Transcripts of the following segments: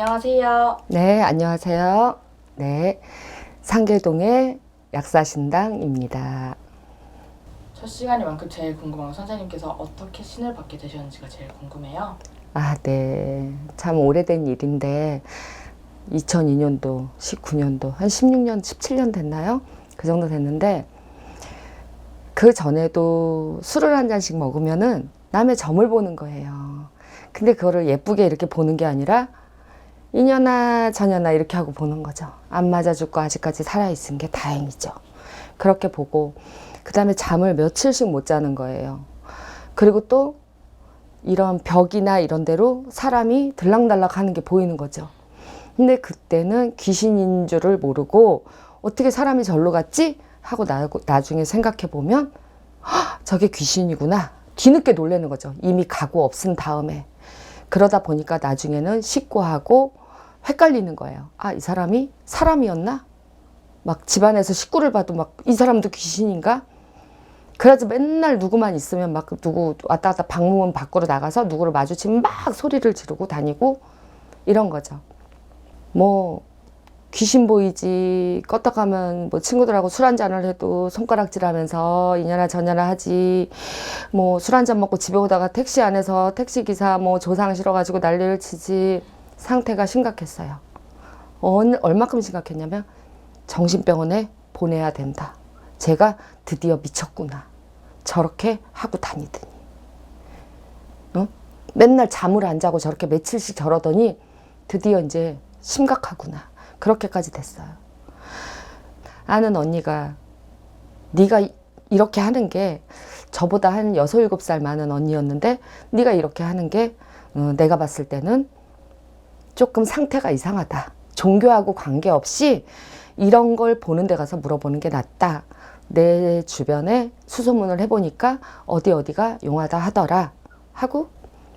안녕하세요. 네, 안녕하세요. 네, 상계동의 약사신당입니다. 첫 시간이만큼 제일 궁금한 건 선생님께서 어떻게 신을 받게 되셨는지가 제일 궁금해요. 아, 네. 참 오래된 일인데 2002년도, 19년도, 한 16년, 17년 됐나요? 그 정도 됐는데 그 전에도 술을 한 잔씩 먹으면은 남의 점을 보는 거예요. 근데 그거를 예쁘게 이렇게 보는 게 아니라 이년아 저년아 이렇게 하고 보는 거죠. 안 맞아 죽고 아직까지 살아있은 게 다행이죠. 그렇게 보고 그 다음에 잠을 며칠씩 못 자는 거예요. 그리고 또 이런 벽이나 이런 데로 사람이 들락날락 하는 게 보이는 거죠. 근데 그때는 귀신인 줄을 모르고 어떻게 사람이 절로 갔지? 하고 나, 나중에 생각해 보면 저게 귀신이구나. 뒤늦게 놀라는 거죠. 이미 가고 없은 다음에. 그러다 보니까 나중에는 식구하고 헷갈리는 거예요. 아, 이 사람이 사람이었나? 막 집안에서 식구를 봐도 막 이 사람도 귀신인가? 그래서 맨날 누구만 있으면 막 누구 왔다 갔다 방문 밖으로 나가서 누구를 마주치면 막 소리를 지르고 다니고 이런 거죠. 뭐 귀신 보이지 껐다 가면 뭐 친구들하고 술 한잔을 해도 손가락질 하면서 이년아 저년아 하지 뭐 술 한잔 먹고 집에 오다가 택시 안에서 택시기사 뭐 조상 실어가지고 난리를 치지 상태가 심각했어요. 어느, 얼마큼 심각했냐면 정신병원에 보내야 된다. 제가 드디어 미쳤구나. 저렇게 하고 다니더니. 응? 맨날 잠을 안 자고 저렇게 며칠씩 저러더니 드디어 이제 심각하구나. 그렇게까지 됐어요. 아는 언니가 네가 이- 이렇게 하는 게 저보다 한 여섯 일곱 살 많은 언니였는데 네가 이렇게 하는 게 어, 내가 봤을 때는 조금 상태가 이상하다. 종교하고 관계없이 이런 걸 보는 데 가서 물어보는 게 낫다. 내 주변에 수소문을 해보니까 어디 어디가 용하다 하더라 하고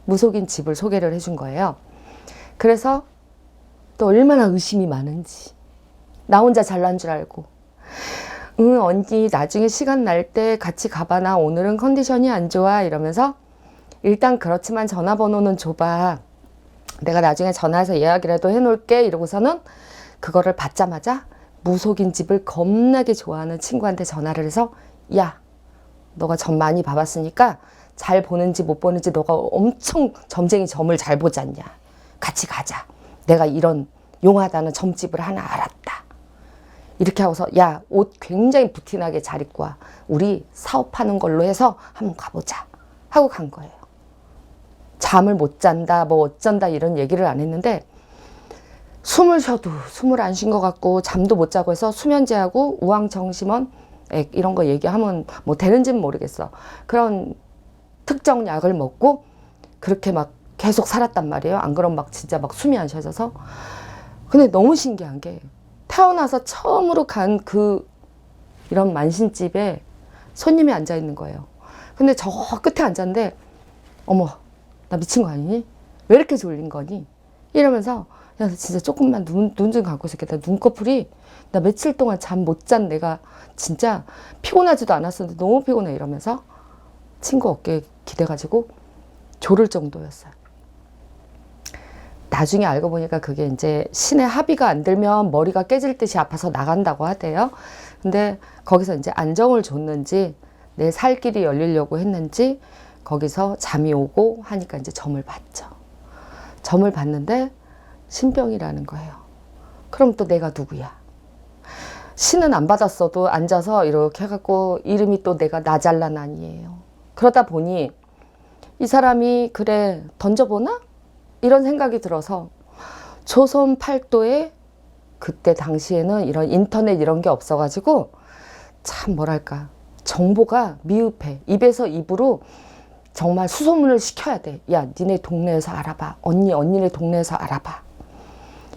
무속인 집을 소개를 해준 거예요. 그래서 또 얼마나 의심이 많은지 나 혼자 잘난 줄 알고 응 언니 나중에 시간 날 때 같이 가봐나 오늘은 컨디션이 안 좋아 이러면서 일단 그렇지만 전화번호는 줘봐 내가 나중에 전화해서 예약이라도 해놓을게 이러고서는 그거를 받자마자 무속인 집을 겁나게 좋아하는 친구한테 전화를 해서 야 너가 점 많이 봐봤으니까 잘 보는지 못 보는지 너가 엄청 점쟁이 점을 잘 보지 않냐? 같이 가자. 내가 이런 용하다는 점집을 하나 알았다. 이렇게 하고서 야 옷 굉장히 부티나게 잘 입고 와. 우리 사업하는 걸로 해서 한번 가보자. 하고 간 거예요 잠을 못 잔다 뭐 어쩐다 이런 얘기를 안 했는데 숨을 쉬어도 숨을 안 쉰 것 같고 잠도 못 자고 해서 수면제하고 우황정심원 액 이런 거 얘기하면 뭐 되는지는 모르겠어. 그런 특정 약을 먹고 그렇게 막 계속 살았단 말이에요. 안 그럼 막 진짜 막 숨이 안 쉬어져서. 근데 너무 신기한 게 태어나서 처음으로 간 그 이런 만신집에 손님이 앉아 있는 거예요. 근데 저 끝에 앉았는데 어머 나 미친 거 아니니? 왜 이렇게 졸린 거니? 이러면서 야 진짜 조금만 눈 눈 좀 감고. 나 눈꺼풀이 나 며칠 동안 잠 못 잔 내가 진짜 피곤하지도 않았었는데 너무 피곤해 이러면서 친구 어깨에 기대가지고 졸을 정도였어요. 나중에 알고 보니까 그게 이제 신의 합의가 안 들면 머리가 깨질 듯이 아파서 나간다고 하대요. 근데 거기서 이제 안정을 줬는지 내 살 길이 열리려고 했는지 거기서 잠이 오고 하니까 이제 점을 봤죠. 점을 봤는데 신병이라는 거예요. 그럼 또 내가 누구야? 신은 안 받았어도 앉아서 이렇게 해갖고 이름이 또 내가 나잘라난이에요. 그러다 보니 이 사람이 그래 던져보나? 이런 생각이 들어서 조선 팔도에 그때 당시에는 이런 인터넷 이런 게 없어가지고 참 뭐랄까 정보가 미흡해 입에서 입으로 정말 수소문을 시켜야 돼. 야, 니네 동네에서 알아봐. 언니, 언니네 동네에서 알아봐.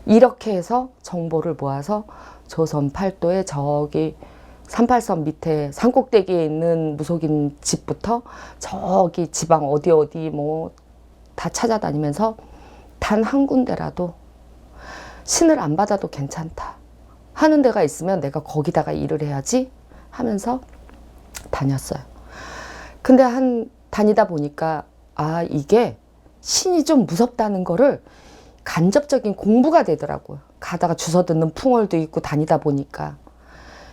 이렇게 해서 정보를 모아서 조선 팔도에 저기 38선 밑에 산꼭대기에 있는 무속인 집부터 저기 지방 어디 어디 뭐 다 찾아다니면서 단 한 군데라도 신을 안 받아도 괜찮다. 하는 데가 있으면 내가 거기다가 일을 해야지 하면서 다녔어요. 근데 한 다니다 보니까 아 이게 신이 좀 무섭다는 거를 간접적인 공부가 되더라고요. 가다가 주워 듣는 풍월도 있고 다니다 보니까.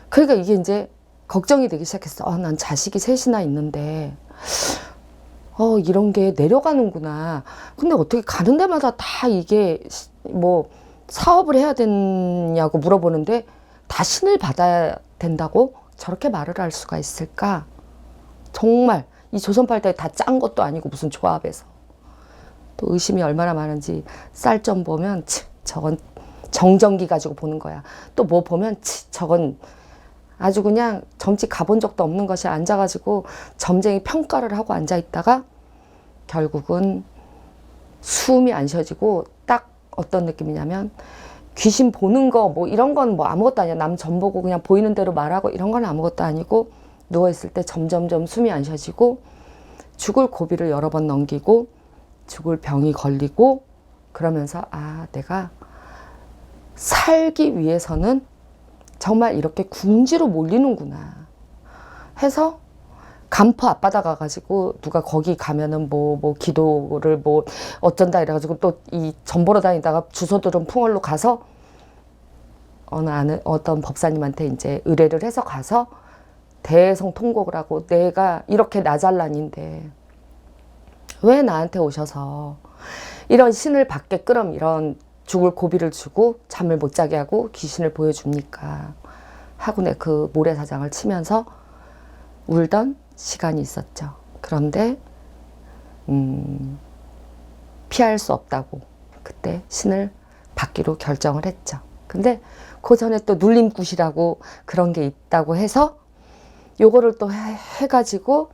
그러니까 이게 이제 걱정이 되기 시작했어. 아, 난 자식이 셋이나 있는데, 어, 이런 게 내려가는구나. 근데 어떻게 가는 데마다 다 이게 시- 뭐 사업을 해야 되냐고 물어보는데 다 신을 받아야 된다고 저렇게 말을 할 수가 있을까? 정말 이 조선팔다에 다 짠 것도 아니고 무슨 조합에서. 또 의심이 얼마나 많은지 쌀 좀 보면 치, 저건 정전기 가지고 보는 거야. 또 뭐 보면 치, 저건 아주 그냥 점집 가본 적도 없는 것이 앉아가지고 점쟁이 평가를 하고 앉아 있다가 결국은 숨이 안 쉬어지고 딱 어떤 느낌이냐면 귀신 보는 거 뭐 이런 건 뭐 아무것도 아니야. 남점 보고 그냥 보이는 대로 말하고 이런 건 아무것도 아니고 누워있을 때 점점점 숨이 안 쉬어지고 죽을 고비를 여러 번 넘기고 죽을 병이 걸리고 그러면서 아 내가 살기 위해서는 정말 이렇게 궁지로 몰리는구나 해서 간포 앞바다 가가지고 누가 거기 가면은 뭐 뭐 기도를 뭐 어쩐다 이래가지고 또 이 전보러 다니다가 주소 들은 풍월로 가서 어느 아는 어떤 법사님한테 이제 의뢰를 해서 가서 대성 통곡을 하고 내가 이렇게 나잘난인데 왜 나한테 오셔서 이런 신을 받게끔 이런 죽을 고비를 주고 잠을 못 자게 하고 귀신을 보여줍니까 하고 내 그 모래사장을 치면서 울던 시간이 있었죠. 그런데 음, 피할 수 없다고 그때 신을 받기로 결정을 했죠. 근데 그 전에 또 눌림굿이라고 그런 게 있다고 해서 요거를 또 해, 해가지고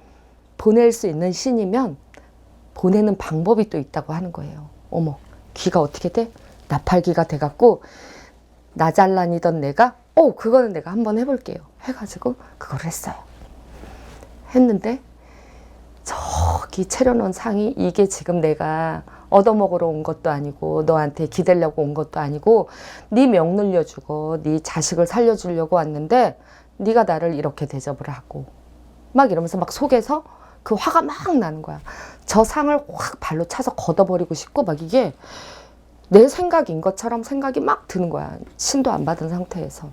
보낼 수 있는 신이면 보내는 방법이 또 있다고 하는 거예요. 어머, 귀가 어떻게 돼? 나팔귀가 돼갖고 나잘난이던 내가 어 그거는 내가 한번 해볼게요. 해가지고 그걸 했어요. 했는데 저기 차려놓은 상이 이게 지금 내가 얻어먹으러 온 것도 아니고 너한테 기대려고 온 것도 아니고 네명 늘려주고 네 자식을 살려주려고 왔는데 네가 나를 이렇게 대접을 하고 막 이러면서 막 속에서 그 화가 막 나는 거야. 저 상을 확 발로 차서 걷어버리고 싶고 막 이게 내 생각인 것처럼 생각이 막 드는 거야. 신도 안 받은 상태에서.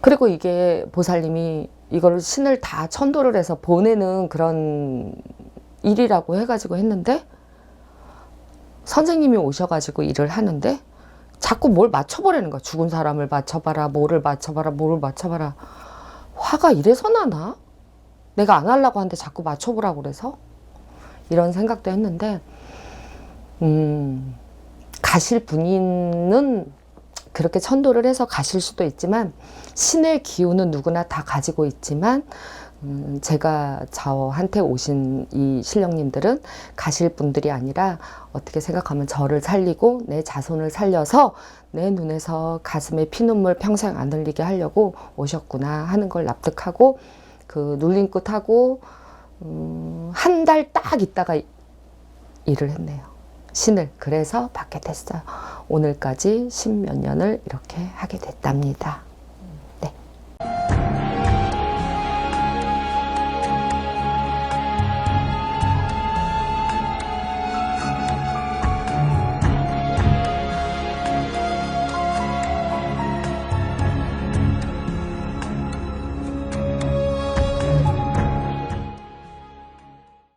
그리고 이게 보살님이 이거를 신을 다 천도를 해서 보내는 그런 일이라고 해가지고 했는데 선생님이 오셔가지고 일을 하는데 자꾸 뭘 맞춰보라는 거야. 죽은 사람을 맞춰봐라, 뭐를 맞춰봐라, 뭐를 맞춰봐라. 화가 이래서 나나? 내가 안 하려고 하는데 자꾸 맞춰보라고 그래서 이런 생각도 했는데 음, 가실 분인은 그렇게 천도를 해서 가실 수도 있지만 신의 기운은 누구나 다 가지고 있지만 음, 제가 저한테 오신 이 신령님들은 가실 분들이 아니라 어떻게 생각하면 저를 살리고 내 자손을 살려서 내 눈에서 가슴에 피눈물 평생 안 흘리게 하려고 오셨구나 하는 걸 납득하고 그 눌린 끝하고 음, 한 달 딱 있다가 일을 했네요. 신을 그래서 받게 됐어요. 오늘까지 십몇 년을 이렇게 하게 됐답니다.